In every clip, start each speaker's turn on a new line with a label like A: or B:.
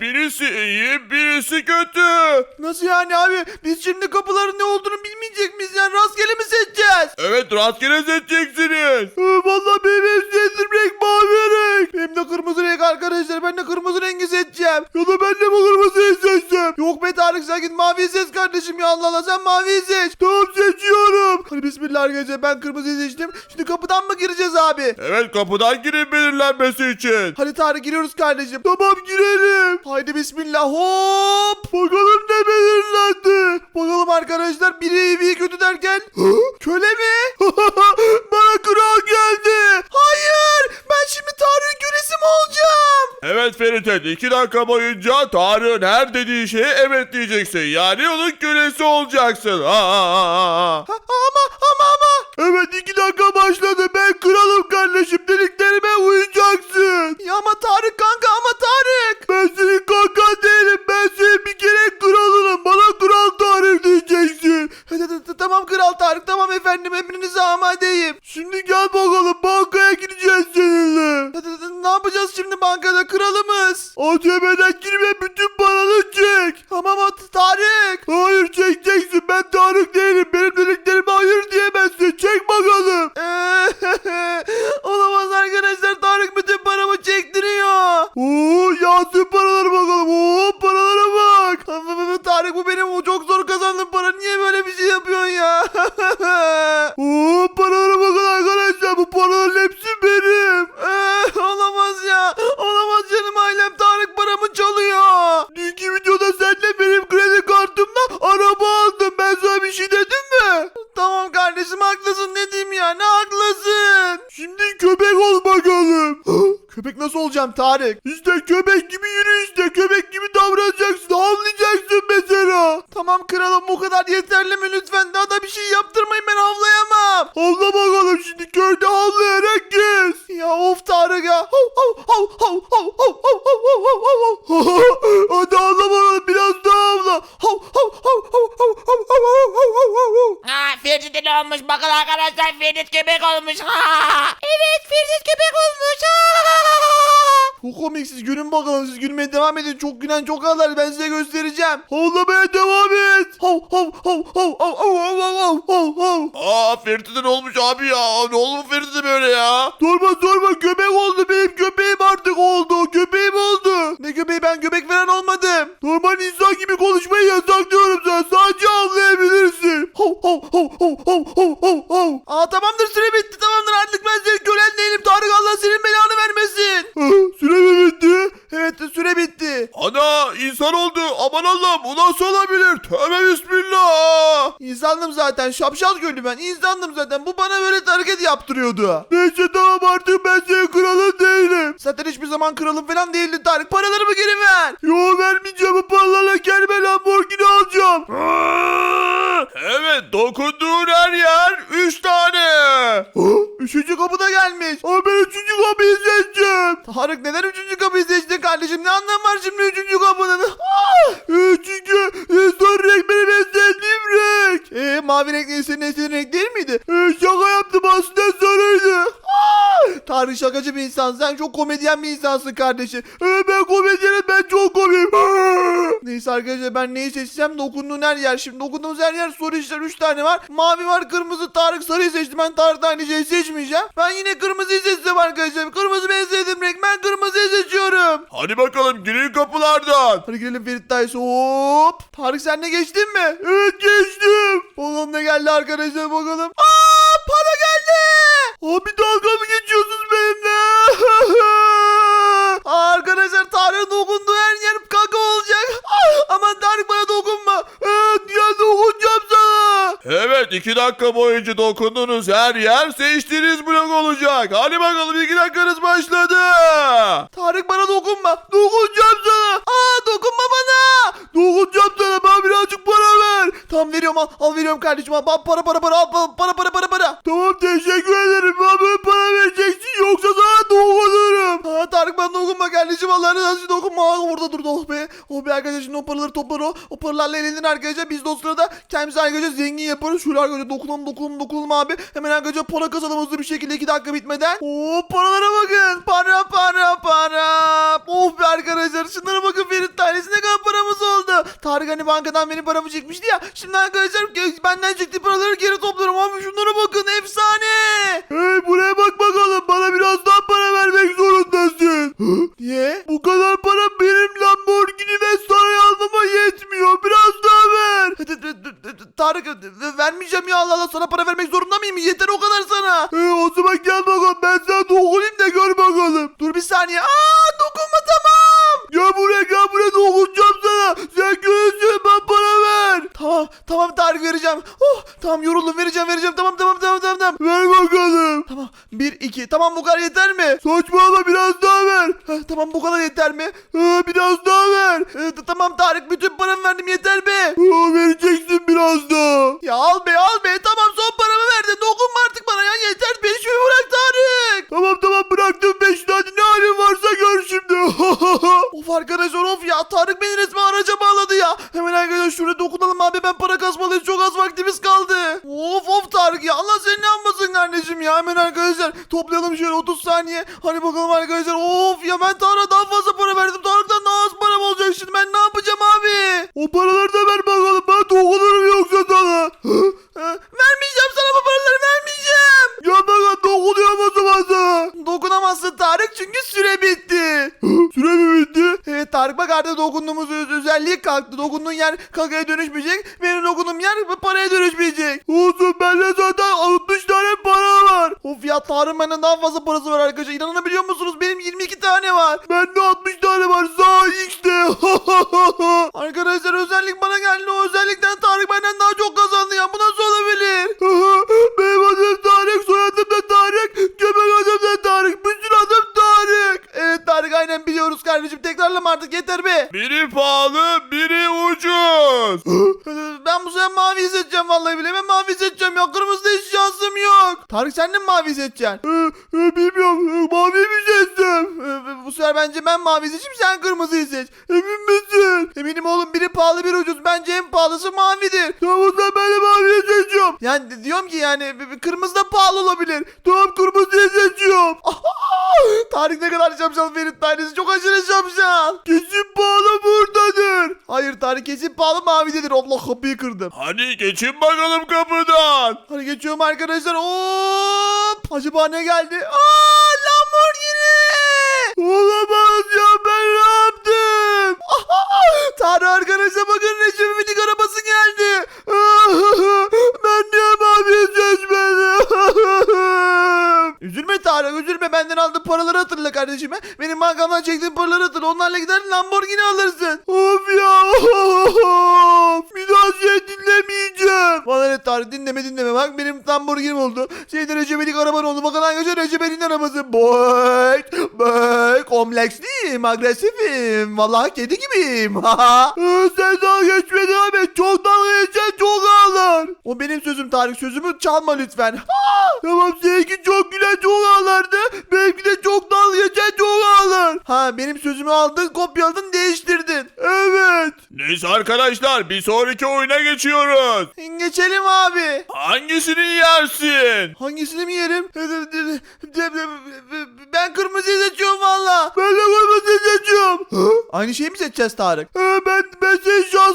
A: birisi iyi birisi kötü.
B: Nasıl yani abi? Biz şimdi kapıların ne olduğunu bilmeyecek miyiz yani? Rastgele mi seçeceğiz?
A: Evet rastgele seçeceksiniz.
B: Ee, Vallahi benim en sevdiğim renk mavi renk. Benim de kırmızı renk arkadaşlar. Ben de kırmızı rengi seçeceğim. Ya da ben de bu. Yok git maviyi seç kardeşim ya Allah Allah sen maviyi seç. Tamam seçiyorum. Hadi bismillah arkadaşlar ben kırmızıyı seçtim. Şimdi kapıdan mı gireceğiz abi?
A: Evet kapıdan girin belirlenmesi için.
B: Hadi Tarık giriyoruz kardeşim. Tamam girelim. Haydi bismillah hop. Bakalım ne belirlendi. Bakalım arkadaşlar biri iyi biri kötü derken. Köle mi? Bana kral geldi. Hayır ben şimdi kölesi mi olacağım?
A: Evet Ferit iki dakika boyunca Tarık'ın her dediği şeye evet diyeceksin. Yani onun kölesi olacaksın. Ha, ha, ha, ha.
B: Ha, ama ama ama. Evet iki dakika başladı. Ben kralım kardeşim. Dediklerime uyacaksın. Ya ama Tarık kanka köpek nasıl olacağım Tarık? İşte köpek gibi yürü işte köpek gibi davranacaksın havlayacaksın mesela. Tamam kralım bu kadar yeterli mi lütfen daha da bir şey yaptırmayın ben havlayamam. Havla bakalım şimdi köyde havlayarak gez. Ya of Tarık ya. Hav hav hav hav hav hav hav hav hav hav hav. Hadi havla bakalım biraz daha havla. Hav hav hav hav hav hav hav hav hav hav hav hav.
C: Ha Ferit olmuş bakın arkadaşlar Ferit köpek olmuş. Ha. Evet Ferit köpek olmuş.
B: Çok komiksiz gülün bakalım siz gülmeye devam edin çok gülen çok ağlar ben size göstereceğim. Havlamaya devam et. Hav hav hav hav hav hav hav hav hav hav.
A: Aa Ferit'e ne olmuş abi ya? Ne oldu Ferit'e böyle ya?
B: Sorma sorma köpek oldu benim köpeğim artık oldu köpeğim oldu. Ne köpeği ben köpek veren olmadım. Normal insan gibi konuşmayı yasaklıyorum sana sadece havlayabilirsin. Hav hav hav hav hav hav hav hav. Aa tamamdır süre bitti tamamdır artık ben senin kölen değilim Tarık Allah senin belanı vermesin. süre mi bitti? Evet süre bitti.
A: Ana insan oldu. Bu nasıl olabilir? Tövbe bismillah.
B: İnsandım zaten şapşal köylü ben insandım zaten bu bana böyle hareket yaptırıyordu. Neyse tamam artık ben senin kralın değilim. Zaten hiçbir zaman kralım falan değildin Tarık paralarımı geri ver. Yo vermeyeceğim bu paralarla kendime Lamborghini alacağım.
A: Evet dokunduğun her yer 3 tane.
B: Üçüncü kapı da gelmiş. Ama ben üçüncü kapıyı seçeceğim. Tarık neden üçüncü kapıyı seçtin kardeşim? Ne anlamı var şimdi üçüncü kapının? Ah! Çünkü e, sarı renk benim en sevdiğim Eee mavi renk değil senin en sevdiğin renk değil miydi? E, şaka yaptım aslında sarıydı. Tarık şakacı bir insan. Sen çok komedyen bir insansın kardeşim. E, ben komedyenim ben çok komiyim. Neyse arkadaşlar ben neyi seçsem dokunduğun her yer. Şimdi dokunduğumuz her yer soru işler 3 tane var. Mavi var kırmızı Tarık sarıyı seçti. Ben Tarık'ta aynı şeyi seçmeyeceğim. Ben yine kırmızıyı seçeceğim arkadaşlar. Kırmızı benim sevdiğim renk. Ben kırmızıyı seçiyorum.
A: Hadi bakalım girin kapılardan.
B: Hadi girelim Ferit Dayısı. Hop. Tarık sen de geçtin mi? Evet geçtim. Bakalım ne geldi arkadaşlar bakalım. Aa para geldi. Abi dalga mı geçiyorsunuz benimle? Arkadaşlar Tarık'ın dokunduğu her yer kaka olacak. Aman Tarık bana dokunma. Evet ya dokunacağım.
A: Evet 2 dakika boyunca dokunduğunuz her yer seçtiğiniz blok olacak. Hadi bakalım 2 dakikanız başladı.
B: Tarık bana dokunma. Dokunacağım sana. Aa dokunma bana. Dokunacağım sana. Bana birazcık para ver. Tamam veriyorum al. Al veriyorum kardeşim. Al Al, para para para. Al, Para para para para. Tamam teşekkür Dokunma kardeşim. Allah'ın razı dokunma. Aa, orada durdu. Oh be. Oh be arkadaşlar şimdi o paraları toplar o. O paralarla elinden arkadaşlar. Biz de o sırada kendimizi arkadaşlar zengin yaparız. Şöyle arkadaşlar dokunalım dokunalım dokunalım abi. Hemen arkadaşlar para kazanalım hızlı bir şekilde 2 dakika bitmeden. Oo paralara bakın. Para para para. Oh be arkadaşlar. Şunlara bakın Ferit Tarık hani bankadan benim paramı çekmişti ya. Şimdi arkadaşlar ge- benden çektiği paraları geri topluyorum. Abi şunlara bakın efsane. Hey buraya bak bakalım. Bana biraz daha para vermek zorundasın. Niye? Bu kadar para benim Lamborghini ve saray almama yetmiyor. Biraz daha ver. Tarık vermeyeceğim ya Allah Allah sana para vermek zorunda mıyım? Yeter o kadar sana. He, o zaman gel bakalım ben sana dokunayım da gör bakalım. Dur bir saniye. Aa dokunma tamam. Gel buraya gel buraya dokunacağım sana. Sen görürsün ben para ver. Tamam tamam Tarık vereceğim. Oh tamam yoruldum vereceğim vereceğim. Tamam tamam tamam tamam. tamam. Ver bakalım. Tamam 1 2 tamam bu kadar yeter mi? Saçmalama biraz daha tamam bu kadar yeter mi? Ee, biraz daha ver. Ee, tamam Tarık bütün paramı verdim yeter be. Aa, vereceksin biraz daha. Ya al be al be tamam son paramı verdin dokunma artık bana ya yeter peşimi bırak Tarık. Tamam tamam bıraktım peşini hadi ne halin varsa gör şimdi. of arkadaşlar of ya Tarık beni resmen araca bağladı ya. Hemen arkadaşlar şuraya dokunalım abi ben para kasmalıyız çok az vaktimiz kaldı. Of of Tarık ya Allah seni yapmasın kardeşim ya hemen arkadaşlar toplayalım şöyle 30 saniye. Hadi bakalım arkadaşlar of ya ben Tarık'a daha fazla para verdim Tarık'tan daha az param olacak şimdi ben ne yapacağım abi? O paraları da ver bakalım ben dokunurum yoksa sana. vermeyeceğim sana bu paraları vermeyeceğim. Ya ben dokunuyorum o zaman sana. Dokunamazsın Tarık çünkü süre bitti. süre mi bitti? Tarık bak artık dokunduğumuz öz- özelliği kalktı. Dokunduğun yer kakaya dönüşmeyecek. Benim dokunduğum yer paraya dönüşmeyecek. Olsun bende zaten 60 tane para var. Of ya Tarık'ın benden daha fazla parası var arkadaşlar. İnanabiliyor musunuz? Benim 22 tane var. Bende 60 tane var. Sağ X'te. arkadaşlar özellik bana geldi. O özellikten Tarık benden daha çok kazandı Tarık sen de mi mavi seçeceksin? bilmiyorum. Mavi mi seçtim? bu sefer bence ben mavi seçeyim sen kırmızıyı seç. Emin misin? Eminim oğlum biri pahalı biri ucuz. Bence en pahalısı mavidir. Tamam o zaman ben de seçiyorum. Yani di- diyorum ki yani kırmızı da pahalı olabilir. Tamam kırmızıyı seçiyorum. Tarık ne kadar şapşal Ferit tanesi çok aşırı şapşal. Kesin pahalı buradadır. Hayır Tarık kesin pahalı mavidedir. Allah kapıyı kırdım.
A: Hadi geçin bakalım kapıdan.
B: Hadi geçiyorum arkadaşlar. Hop. Acaba ne geldi? Aa Lamborghini. Olamaz ya ben ne yaptım? Tanrı arkadaşlar bakın Recep İvedik arabası geldi. ben niye mavi seçmedim? üzülme Tarık üzülme benden hatırla kardeşime. Benim bankamdan çektiğim paraları hatırla. Onlarla gider Lamborghini alırsın. Of ya. Of. Bir daha şey dinlemeyeceğim. Bana ne Tarık dinleme dinleme. Bak benim Lamborghini oldu. Şeyde Recep İvedik araban oldu. Bakın arkadaşlar Recep İvedik'in arabası. Boy. Boy. Kompleksliyim. Agresifim. Vallahi kedi gibiyim. Sen daha geçmedin abi. Çok dalga geçen çok ağlar. O benim sözüm Tarık. Sözümü çalma lütfen. tamam seninki çok gülen çok ağlardı. Benimki de çok dalga geçen çok ağlar. Ha benim sözümü aldın kopyaladın değiştirdin. Evet.
A: Neyse arkadaşlar bir sonraki oyuna geçiyoruz.
B: Geçelim abi.
A: Hangisini yersin?
B: Hangisini mi yerim? Ben kırmızıyı seçiyorum valla. Ben de kırmızıyı seçiyorum. Aynı şeyi mi seçeceğiz Tarık? ben, ben güveniyorum. Niye Tarık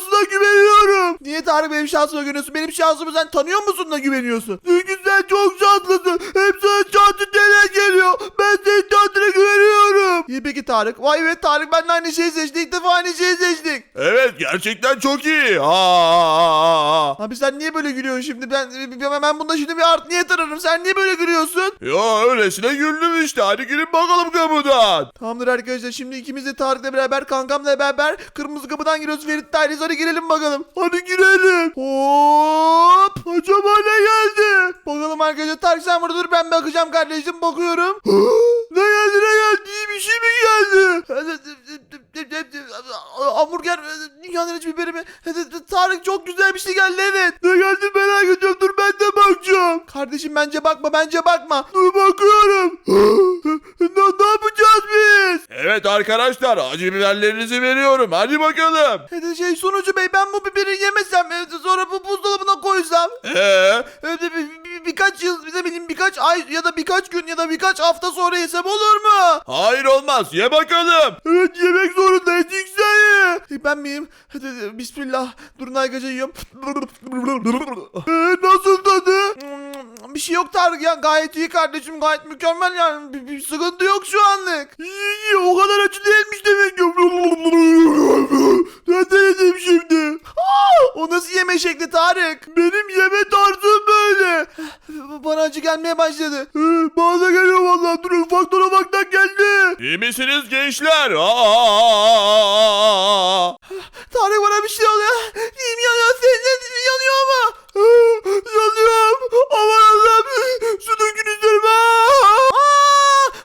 B: benim şansıma güveniyorsun? Benim şansımı sen tanıyor musun da güveniyorsun? Çünkü sen çok şanslısın. Hep sana şanslı TL geliyor. Ben senin şansına güveniyorum. İyi peki Tarık. Vay evet Tarık ben de aynı şeyi seçtik. İlk defa aynı şeyi seçtik.
A: Evet gerçekten çok iyi. Ha, ha, ha, ha.
B: Abi sen niye böyle gülüyorsun şimdi? Ben ben, ben bunda şimdi bir art niyet ararım. Sen niye böyle gülüyorsun?
A: Ya öylesine güldüm işte. Hadi girin bakalım kapıdan.
B: Tamamdır arkadaşlar şimdi ikimiz de Tarık'la beraber kankamla beraber kırmızı kapıdan giriyoruz Ferit Daire'si hadi girelim bakalım. Hadi girelim. Hop. Acaba ne geldi? Bakalım arkadaşlar Tarık sen burada dur ben bakacağım kardeşim bakıyorum. ne geldi ne geldi İyi bir şey mi geldi? Hamburger dünyanın hiç biberi mi? Tarık çok güzel bir şey geldi evet. Ne geldi merak ediyorum dur ben de bakacağım. Kardeşim bence bakma bence bakma. Dur bakıyorum. ne, ne yapacağız biz?
A: Evet arkadaşlar acı biberlerinizi veriyorum. Hadi bakalım.
B: Şey sunucu bey ben bu biberi yemesem e, sonra bu buzdolabına koysam
A: Ee,
B: e, bir- bir- bir- birkaç yıl ne bileyim birkaç ay ya da birkaç gün ya da birkaç hafta sonra yesem olur mu?
A: hayır olmaz. Ye bakalım.
B: Evet yemek zorundayız sen ye. Ben ben miyim? Hadi, hadi, bismillah. Durun arkadaşlar yiyorum. Ee, nasıl tadı? Bir şey yok Tarık ya. Gayet iyi kardeşim. Gayet mükemmel yani. Bir, bir sıkıntı yok şu anlık. İyi iyi. O kadar acı değilmiş demek ki. Ben denedim şimdi. Aa, o nasıl yeme şekli Tarık? Benim yeme tarzım böyle. Bana acı gelmeye başladı. Ee, bana da geliyor vallahi. Dur ufaktan ufaktan geldi.
A: İyi misiniz gençler? Aa!
B: Tarık bana bir şey oluyor. Dilim yanıyor. Senin de dilin yanıyor mu? Aa, Yanıyorum. Aman Allah'ım. Su dökün üzerime. Aa,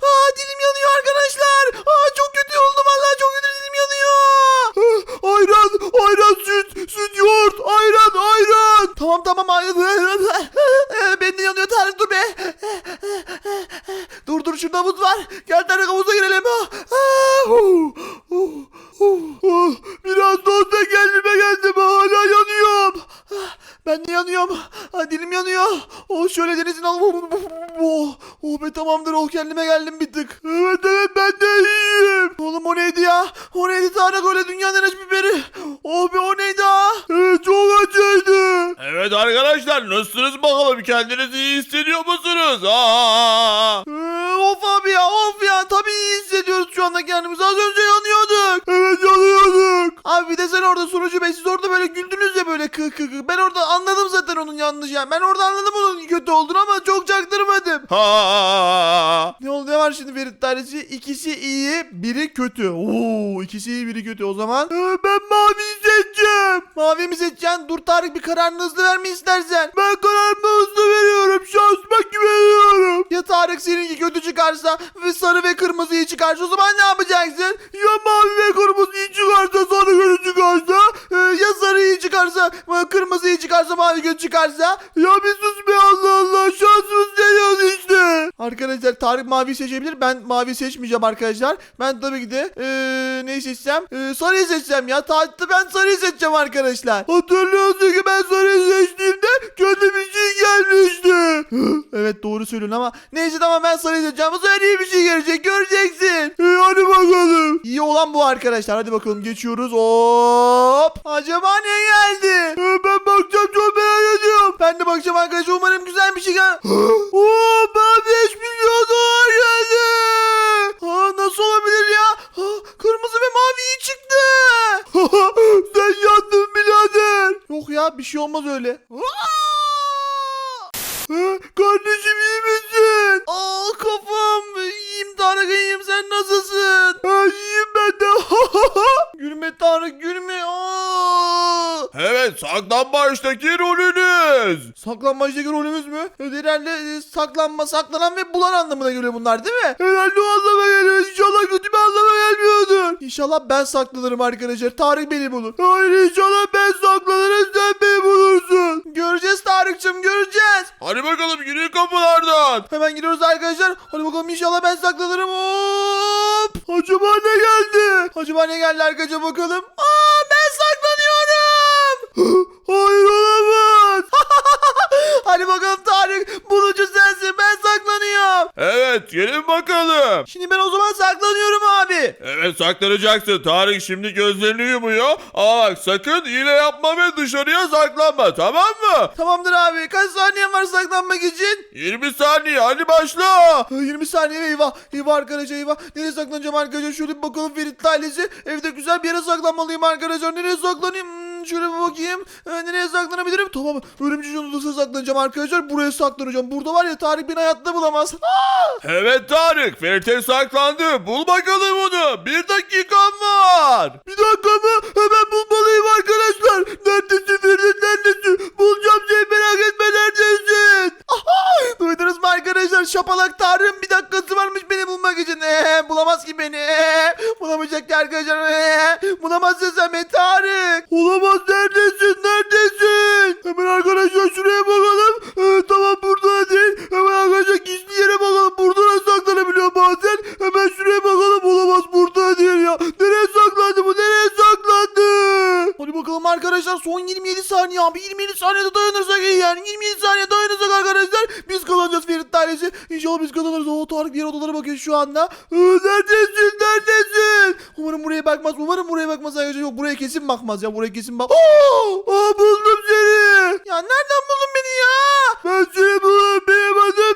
B: aa, dilim yanıyor arkadaşlar. Aa, çok kötü oldu vallahi. Çok kötü dilim yanıyor. Aa, Ayran. Ayran süt. Süt yoğurt. Ayran. Ayran. Tamam tamam de yanıyor Tarık dur be. Dur dur şurada havuz var. Gel Tarık havuza girelim. Ah, hu. Biraz da olsa kendime geldim. Hala yanıyorum. Ah, Ben de yanıyorum. Ah, Dilim yanıyor. Oh şöyle denizin al. Oh, oh be tamamdır. Oh kendime geldim bir tık. Evet evet ben de iyiyim. Oğlum o neydi ya? O neydi Tarık öyle dünyanın en acı biberi. Oh be o neydi ha? Evet.
A: Evet arkadaşlar nasılsınız bakalım? Kendinizi iyi hissediyor musunuz? Aa!
B: Ee, of abi ya of ya tabii iyi hissediyoruz şu anda kendimizi az önce yanıyorduk. Abi bir de sen orada sunucu bey siz orada böyle güldünüz ya böyle kıh kıh kıh. Ben orada anladım zaten onun yanlış yani. Ben orada anladım onun kötü olduğunu ama çok çaktırmadım.
A: Ha!
B: Ne oldu ne var şimdi Ferit tanesi? İkisi iyi biri kötü. Oo ikisi iyi biri kötü o zaman. Ee, ben mavi seçeceğim. Mavi mi seçeceksin? Dur Tarık bir kararını hızlı verme istersen. Ben kararımı hızlı veriyorum. Şansıma güveniyorum. Ya Tarık seninki kötü çıkarsa ve sarı ve kırmızı iyi çıkarsa o zaman ne yapacaksın? Ya mavi ve kırmızı iyi çıkarsa sarı çıkarsa e, ya sarı iyi çıkarsa e, kırmızı iyi çıkarsa mavi kötü çıkarsa ya bir sus be Allah Allah şansımız deniyoruz işte. Arkadaşlar Tarık mavi seçebilir. Ben mavi seçmeyeceğim arkadaşlar. Ben tabii ki de eee neyi seçsem? Eee, sarıyı seçeceğim ya. Tarık'ta ben sarıyı seçeceğim arkadaşlar. Hatırlıyorsun ki ben sarıyı seçtiğimde kötü bir şey gelmişti. evet doğru söylüyorsun ama neyse tamam ben sarıyı seçeceğim. Bu sefer iyi bir şey gelecek göreceksin. İyi hadi bakalım. İyi olan bu arkadaşlar. Hadi bakalım geçiyoruz. Hop. Acaba ne geldi? ben bakacağım çok merak ediyorum. Ben de bakacağım arkadaşlar. Umarım güzel bir şey gel. Oo ben 5 milyon dolar geldi. Ha, nasıl olabilir ya? Ha, kırmızı ve mavi iyi çıktı. Sen yandın birader. Yok ya bir şey olmaz öyle. Ha,
A: Evet saklambaçtaki rolünüz.
B: Saklanmaçtaki rolümüz mü? Evet, herhalde e, saklanma, saklanan ve bulan anlamına geliyor bunlar değil mi? Herhalde o anlama geliyor. İnşallah kötü bir anlama gelmiyordur. İnşallah ben saklanırım arkadaşlar. Tarık beni bulur. Hayır inşallah ben saklanırım sen beni bulursun. Göreceğiz Tarık'cığım göreceğiz.
A: Hadi bakalım yürüyün kapılardan.
B: Hemen gidiyoruz arkadaşlar. Hadi bakalım inşallah ben saklanırım. Hop. Acaba ne geldi? Acaba ne geldi arkadaşlar bakalım. Aa ben saklanıyorum. Hayır olamaz. Hadi bakalım Tarık. Bulucu sensin ben saklanıyorum.
A: Evet gelin bakalım.
B: Şimdi ben o zaman saklanıyorum abi.
A: Evet saklanacaksın. Tarık şimdi gözlerini yumuyor. Ama bak sakın hile yapma ve dışarıya saklanma tamam mı?
B: Tamamdır abi. Kaç saniyen var saklanmak için?
A: 20 saniye hadi başla.
B: Ha, 20 saniye eyvah. Eyvah arkadaşlar eyvah. Nereye saklanacağım arkadaşlar? Şöyle bir bakalım Ferit ailesi. Evde güzel bir yere saklanmalıyım arkadaşlar. Nereye saklanayım? Hmm, şöyle bir bakayım. Ee, nereye saklanabilirim? Tamam. Örümcek odasına saklanacağım arkadaşlar. Buraya saklanacağım. Burada var ya Tarık beni hayatta bulamaz. Aa!
A: Evet Tarık Ferit'e saklandı. Bul bakalım onu. Bir dakikan var.
B: Bir dakika mı? Hemen bulmalıyım arkadaşlar. Neredesin Ferit neredesin? Bulacağım seni merak etme neredesin? Aha! Duydunuz mu arkadaşlar? Şapalak Tarık'ın bir dakikası varmış beni bulmak için. Ee, bulamaz ki beni. Ee, bulamayacak ki arkadaşlar. Ee, bulamazsın sen beni Tarık. Olamaz neredesin neredesin? Hemen arkadaşlar şuraya bakalım. Ee, tamam burada değil. Hemen arkadaşlar gizli yere bakalım. Burada da saklanabiliyor bazen. Hemen şuraya bakalım. Olamaz burada değil ya. Nereye saklandı bu? Nereye saklandı? Hadi bakalım arkadaşlar son 27 saniye abi. 27 saniyede dayanırsak iyi yani. 27 kazanırız. O Tarık diğer odalara bakıyor şu anda. Neredesin neredesin? Umarım buraya bakmaz. Umarım buraya bakmaz arkadaşlar. Yok buraya kesin bakmaz ya. Buraya kesin bak. Aa, buldum seni. Ya nereden buldun beni ya? Ben seni buldum. Adım Tarık.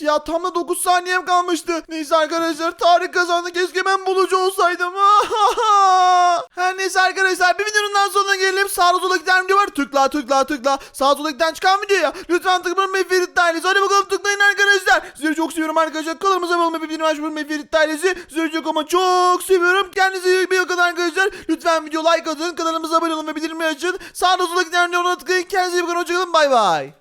B: Ya tam da 9 saniyem kalmıştı. Neyse arkadaşlar Tarık kazandı. Keşke ben bulucu olsaydım. Her neyse arkadaşlar bir videonun sonuna gelelim. Sağda sola giden video var. Tıkla tıkla tıkla. Sağ sola giden çıkan videoya. Lütfen tıklamayın ve Ferit ailesi. Hadi bakalım tıklayın arkadaşlar. Sizleri çok seviyorum arkadaşlar. Kanalımıza abone olmayı, bildirim açmayı ve Ferit ailesi. Sizleri çok ama çok seviyorum. Kendinize iyi bakın arkadaşlar. Lütfen video like atın. Kanalımıza abone olun ve bildirimleri açın. Sağda sola giden videoya tıklayın. Kendinize iyi bakın. Hoşçakalın. Bay bay.